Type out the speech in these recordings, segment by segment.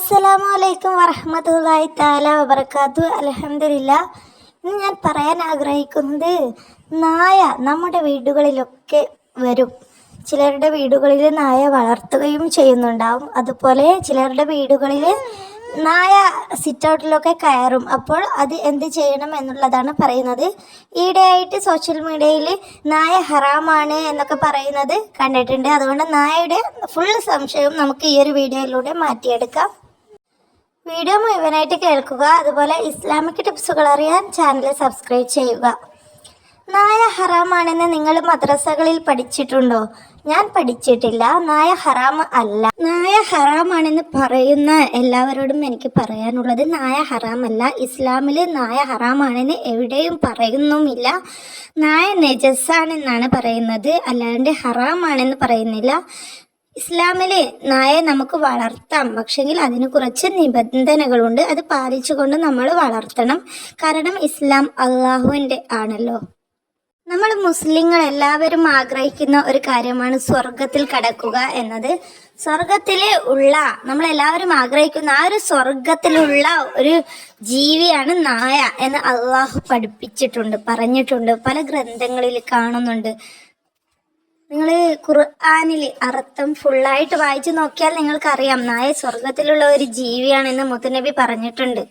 അസ്സലാമു അലൈക്കും വറഹമത്തല്ലാഹി താല വബർക്കാത്തു അലഹമില്ല ഇന്ന് ഞാൻ പറയാൻ ആഗ്രഹിക്കുന്നത് നായ നമ്മുടെ വീടുകളിലൊക്കെ വരും. ചിലരുടെ വീടുകളിൽ നായ വളർത്തുകയും ചെയ്യുന്നുണ്ടാവും. അതുപോലെ ചിലരുടെ വീടുകളിൽ നായ സിറ്റൗട്ടിലൊക്കെ കയറും. അപ്പോൾ അത് എന്ത് ചെയ്യണം എന്നുള്ളതാണ് പറയുന്നത്. ഈയിടെയായിട്ട് സോഷ്യൽ മീഡിയയിൽ നായ ഹറാമാണ് എന്നൊക്കെ പറയുന്നത് കണ്ടിട്ടുണ്ട്. അതുകൊണ്ട് നായയുടെ ഫുൾ സംശയവും നമുക്ക് ഈ ഒരു വീഡിയോയിലൂടെ മാറ്റിയെടുക്കാം. വീഡിയോ മുഴുവനായിട്ട് കേൾക്കുക. അതുപോലെ ഇസ്ലാമിക് ടിപ്സുകൾ അറിയാൻ ചാനൽ സബ്സ്ക്രൈബ് ചെയ്യുക. നായ ഹറാമാണെന്ന് നിങ്ങൾ മദ്രസകളിൽ പഠിച്ചിട്ടുണ്ടോ? ഞാൻ പഠിച്ചിട്ടില്ല. നായ ഹറാം അല്ല. നായ ഹറാമാണെന്ന് പറയുന്ന എല്ലാവരോടും എനിക്ക് പറയാനുള്ളത് നായ ഹറാമല്ല ഇസ്ലാമിൽ നായ ഹറാമാണെന്ന് എവിടെയും പറയുന്നുമില്ല. നായ നെജസ്സാണെന്നാണ് പറയുന്നത്. അല്ലാണ്ട് ഹറാമാണെന്ന് പറയുന്നില്ല. ഇസ്ലാമിൽ നായ നമുക്ക് വളർത്താം. പക്ഷെങ്കിൽ അതിന് കുറച്ച് നിബന്ധനകളുണ്ട്. അത് പാലിച്ചുകൊണ്ട് നമ്മൾ വളർത്തണം. കാരണം ഇസ്ലാം അള്ളാഹുവിന്റെ ആണല്ലോ. നമ്മൾ മുസ്ലിങ്ങൾ എല്ലാവരും ആഗ്രഹിക്കുന്ന ഒരു കാര്യമാണ് സ്വർഗത്തിൽ കടക്കുക എന്നത്. സ്വർഗത്തിൽ ഉള്ള നമ്മൾ എല്ലാവരും ആഗ്രഹിക്കുന്ന ആ ഒരു സ്വർഗത്തിലുള്ള ഒരു ജീവിയാണ് നായ എന്ന് അള്ളാഹു പഠിപ്പിച്ചിട്ടുണ്ട് പറഞ്ഞിട്ടുണ്ട് പല ഗ്രന്ഥങ്ങളിൽ കാണുന്നുണ്ട്. നിങ്ങൾ ഖുർആാനിൽ അർത്ഥം ഫുള്ളായിട്ട് വായിച്ചു നോക്കിയാൽ നിങ്ങൾക്കറിയാം. നായ സ്വർഗത്തിലുള്ള ഒരു ജീവിയാണെന്ന് മുത്തനബി പറഞ്ഞിട്ടുണ്ട്.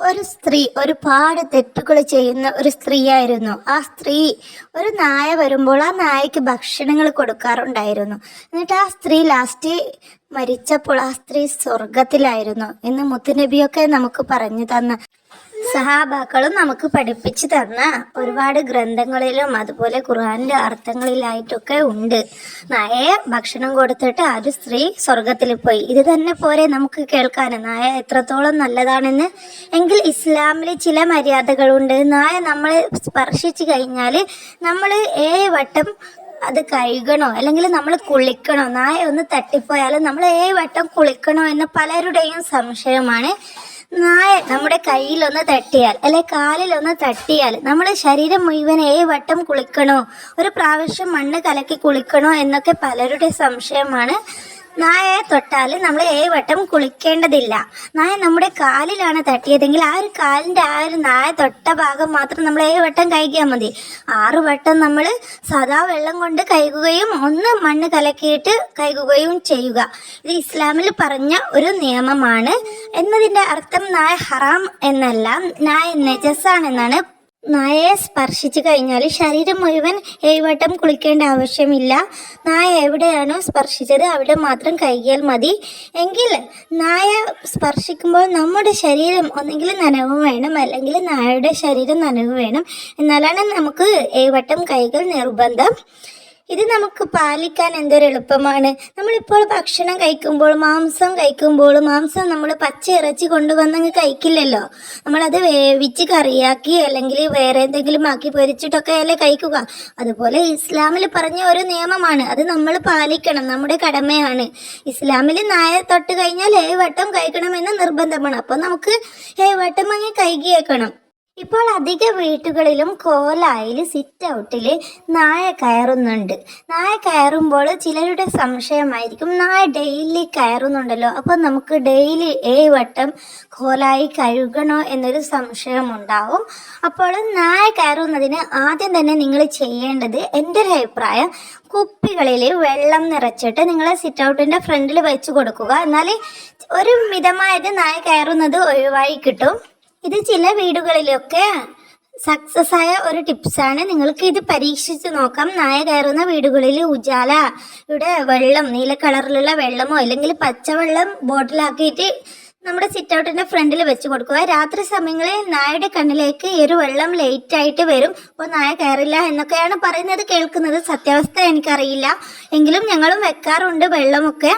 ഒരു സ്ത്രീ ഒരുപാട് തെറ്റുകൾ ചെയ്യുന്ന ഒരു സ്ത്രീയായിരുന്നു. ആ സ്ത്രീ ഒരു നായ വരുമ്പോൾ ആ നായക്ക് ഭക്ഷണങ്ങൾ കൊടുക്കാറുണ്ടായിരുന്നു. എന്നിട്ട് ആ സ്ത്രീ ലാസ്റ്റ് മരിച്ചപ്പോൾ ആ സ്ത്രീ സ്വർഗത്തിലായിരുന്നു എന്ന് മുത്തുനബിയൊക്കെ നമുക്ക് പറഞ്ഞു തന്ന. സഹാബാക്കളും നമുക്ക് പഠിപ്പിച്ചു തന്ന ഒരുപാട് ഗ്രന്ഥങ്ങളിലും അതുപോലെ ഖുർആാനിന്റെ അർത്ഥങ്ങളിലായിട്ടൊക്കെ ഉണ്ട്. നായ ഭക്ഷണം കൊടുത്തിട്ട് ആ ഒരു സ്ത്രീ സ്വർഗത്തിൽ പോയി. ഇത് തന്നെ പോരെ നമുക്ക് കേൾക്കാൻ നായ എത്രത്തോളം നല്ലതാണെന്ന്. എങ്കിൽ ഇസ്ലാമിൽ ചില മര്യാദകളുണ്ട്. നായ നമ്മളെ സ്പർശിച്ചു കഴിഞ്ഞാൽ നമ്മൾ ഏഴ് വട്ടം അത് കഴുകണോ? അല്ലെങ്കിൽ നമ്മൾ കുളിക്കണോ? നായ ഒന്ന് തട്ടിപ്പോയാൽ നമ്മൾ ഏഴ് വട്ടം കുളിക്കണോ എന്ന് പലരുടെയും സംശയമാണ്. നായ നമ്മുടെ കയ്യിലൊന്ന് തട്ടിയാൽ അല്ലെ കാലിലൊന്ന് തട്ടിയാൽ നമ്മുടെ ശരീരം മുഴുവൻ ഏ വട്ടം കുളിക്കണോ ഒരു പ്രാവശ്യം മണ്ണ് കലക്കി കുളിക്കണോ എന്നൊക്കെ പലരുടെ സംശയമാണ്. നായയെ തൊട്ടാൽ നമ്മൾ ഏഴ് വട്ടം കുളിക്കേണ്ടതില്ല. നായ നമ്മുടെ കാലിലാണ് തട്ടിയതെങ്കിൽ ആ ഒരു കാലിന്റെ ആ ഒരു നായ തൊട്ട ഭാഗം മാത്രം നമ്മൾ ഏഴ് വട്ടം കഴുകിയാൽ മതി. ആറ് വട്ടം നമ്മൾ സദാ വെള്ളം കൊണ്ട് കഴുകുകയും ഒന്ന് മണ്ണ് കലക്കിയിട്ട് കഴുകുകയും ചെയ്യുക. ഇത് ഇസ്ലാമിൽ പറഞ്ഞ ഒരു നിയമമാണ്. എന്നതിന്റെ അർത്ഥം നായ ഹറാം എന്നല്ല നായ നജസാണെന്നാണ് നായയെ സ്പർശിച്ചു കഴിഞ്ഞാൽ ശരീരം മുഴുവൻ ഏഴുവട്ടം കുളിക്കേണ്ട ആവശ്യമില്ല. നായ എവിടെയാണോ സ്പർശിച്ചത് അവിടെ മാത്രം കഴുകിയാൽ മതി. എങ്കിൽ നായ സ്പർശിക്കുമ്പോൾ നമ്മുടെ ശരീരം ഒന്നെങ്കിൽ നനവ് വേണം അല്ലെങ്കിൽ നായയുടെ ശരീരം നനവ് വേണം. എന്നാലാണ് നമുക്ക് ഏഴുവട്ടം കൈകൾ നിർബന്ധം. ഇത് നമുക്ക് പാലിക്കാൻ എന്തൊരു എളുപ്പമാണ്? നമ്മളിപ്പോൾ ഭക്ഷണം കഴിക്കുമ്പോൾ മാംസം കഴിക്കുമ്പോൾ മാംസം നമ്മൾ പച്ച ഇറച്ചി കൊണ്ടുവന്നങ്ങ് കഴിക്കില്ലല്ലോ. നമ്മളത് വേവിച്ച് കറിയാക്കി അല്ലെങ്കിൽ വേറെ എന്തെങ്കിലും ആക്കി പൊരിച്ചിട്ടൊക്കെ അല്ലേ കഴിക്കുക. അതുപോലെ ഇസ്ലാമിൽ പറഞ്ഞ ഒരു നിയമമാണ്. അത് നമ്മൾ പാലിക്കണം. നമ്മുടെ കടമയാണ്. ഇസ്ലാമിൽ നായ തൊട്ട് കഴിഞ്ഞാൽ ഏഴ് വട്ടം കഴിക്കണമെന്ന് നിർബന്ധമാണ്. അപ്പോൾ നമുക്ക് ഏഴ് വട്ടം അങ്ങ് കഴുകിയേക്കണം. ഇപ്പോൾ അധിക വീട്ടുകളിലും കോലായിൽ സിറ്റ് ഔട്ടിൽ നായ കയറുന്നുണ്ട്. നായ കയറുമ്പോൾ ചിലരുടെ സംശയമായിരിക്കും നായ ഡെയിലി കയറുന്നുണ്ടല്ലോ അപ്പോൾ നമുക്ക് ഡെയിലി ഏ വട്ടം കോലായി കഴുകണോ എന്നൊരു സംശയം ഉണ്ടാവും അപ്പോൾ നായ കയറുന്നതിന് ആദ്യം തന്നെ നിങ്ങൾ ചെയ്യേണ്ടത് എന്റെ ഒരു അഭിപ്രായം കുപ്പികളിൽ വെള്ളം നിറച്ചിട്ട് നിങ്ങൾ സിറ്റ് ഔട്ടിന്റെ ഫ്രണ്ടിൽ വെച്ച് കൊടുക്കുക. എന്നാൽ ഒരു മിതമായത് നായ കയറുന്നത് ഒഴിവായി കിട്ടും. ഇത് ചില വീടുകളിലൊക്കെ സക്സസ് ആയ ഒരു ടിപ്സാണ് നിങ്ങൾക്ക് ഇത് പരീക്ഷിച്ച് നോക്കാം. നായ കയറുന്ന വീടുകളിൽ ഉജാല ഇവിടെ വെള്ളം നീല കളറിലുള്ള വെള്ളമോ അല്ലെങ്കിൽ പച്ചവെള്ളം ബോട്ടിലാക്കിയിട്ട് നമ്മുടെ സിറ്റ് ഔട്ടിന്റെ ഫ്രണ്ടിൽ വെച്ച് കൊടുക്കുക. രാത്രി സമയങ്ങളിൽ നായയുടെ കണ്ണിലേക്ക് ഈ ഒരു വെള്ളം ലേറ്റ് ആയിട്ട് വരും. അപ്പോൾ നായ കയറില്ല എന്നൊക്കെയാണ് പറയുന്നത് കേൾക്കുന്നത്. സത്യാവസ്ഥ എനിക്കറിയില്ല. എങ്കിലും ഞങ്ങളും വെക്കാറുണ്ട് വെള്ളമൊക്കെ.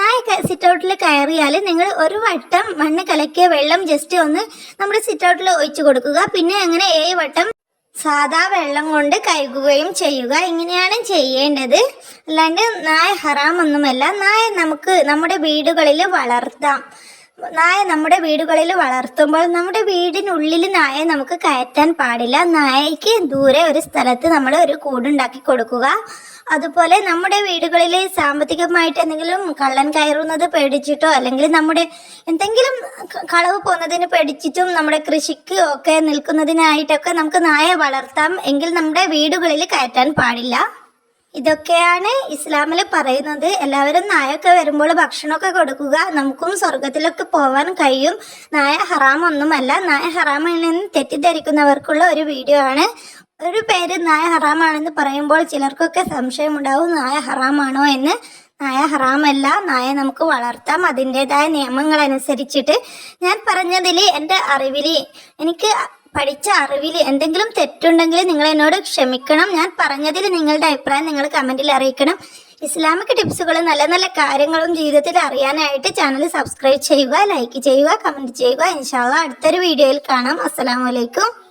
നായ സിറ്റ് ഔട്ടിൽ കയറിയാൽ നിങ്ങൾ ഒരു വട്ടം മണ്ണ് കലക്കിയ വെള്ളം ജസ്റ്റ് ഒന്ന് നമ്മുടെ സിറ്റ് ഔട്ടിൽ ഒഴിച്ചു കൊടുക്കുക. പിന്നെ അങ്ങനെ ഏഴ് വട്ടം സാധാ വെള്ളം കൊണ്ട് കഴുകുകയും ചെയ്യുക. ഇങ്ങനെയാണ് ചെയ്യേണ്ടത്. അല്ലാണ്ട് നായ ഹറാമൊന്നുമല്ല. നായ നമുക്ക് നമ്മുടെ വീടുകളിൽ വളർത്താം. നായ നമ്മുടെ വീടുകളിൽ വളർത്തുമ്പോൾ നമ്മുടെ വീടിനുള്ളിൽ നായ നമുക്ക് കയറ്റാൻ പാടില്ല. നായയ്ക്ക് ദൂരെ ഒരു സ്ഥലത്ത് നമ്മൾ ഒരു കൂടുണ്ടാക്കി കൊടുക്കുക. അതുപോലെ നമ്മുടെ വീടുകളിൽ സാമ്പത്തികമായിട്ട് എന്തെങ്കിലും കള്ളൻ കയറുന്നത് പേടിച്ചിട്ടോ അല്ലെങ്കിൽ നമ്മുടെ എന്തെങ്കിലും കളവ് പോകുന്നതിന് പേടിച്ചിട്ടും നമ്മുടെ കൃഷിക്ക് ഒക്കെ നിൽക്കുന്നതിനായിട്ടൊക്കെ നമുക്ക് നായ വളർത്താം. എങ്കിൽ നമ്മുടെ വീടുകളിൽ കയറ്റാൻ പാടില്ല. ഇതൊക്കെയാണ് ഇസ്ലാമിൽ പറയുന്നത്. എല്ലാവരും നായൊക്കെ വരുമ്പോൾ ഭക്ഷണമൊക്കെ കൊടുക്കുക. നമുക്കും സ്വർഗത്തിലൊക്കെ പോകാൻ കഴിയും. നായ ഹറാമൊന്നുമല്ല. നായ ഹറാമിൽ നിന്ന് തെറ്റിദ്ധരിക്കുന്നവർക്കുള്ള ഒരു വീഡിയോ ആണ്. ഒരു പേര് നായ ഹറാമാണെന്ന് പറയുമ്പോൾ ചിലർക്കൊക്കെ സംശയമുണ്ടാവും. നായ ഹറാമാണോ എന്ന്. നായ ഹറാമല്ല. നായ നമുക്ക് വളർത്താം. അതിന്റെതായ നിയമങ്ങൾ അനുസരിച്ചിട്ട് ഞാൻ പറഞ്ഞതിൽ എന്റെ അറിവിൽ എനിക്ക് പഠിച്ച അറിവിൽ എന്തെങ്കിലും തെറ്റുണ്ടെങ്കിൽ നിങ്ങൾ എന്നോട് ക്ഷമിക്കണം. ഞാൻ പറഞ്ഞതിൽ നിങ്ങളുടെ അഭിപ്രായം നിങ്ങൾ കമന്റിൽ അറിയിക്കണം. ഇസ്ലാമിക് ടിപ്സുകളും നല്ല നല്ല കാര്യങ്ങളും ജീവിതത്തിൽ അറിയാനായിട്ട് ചാനൽ സബ്സ്ക്രൈബ് ചെയ്യുക ലൈക്ക് ചെയ്യുക കമന്റ് ചെയ്യുക. ഇൻഷാല്ല അടുത്തൊരു വീഡിയോയിൽ കാണാം. അസ്സലാമു അലൈക്കും.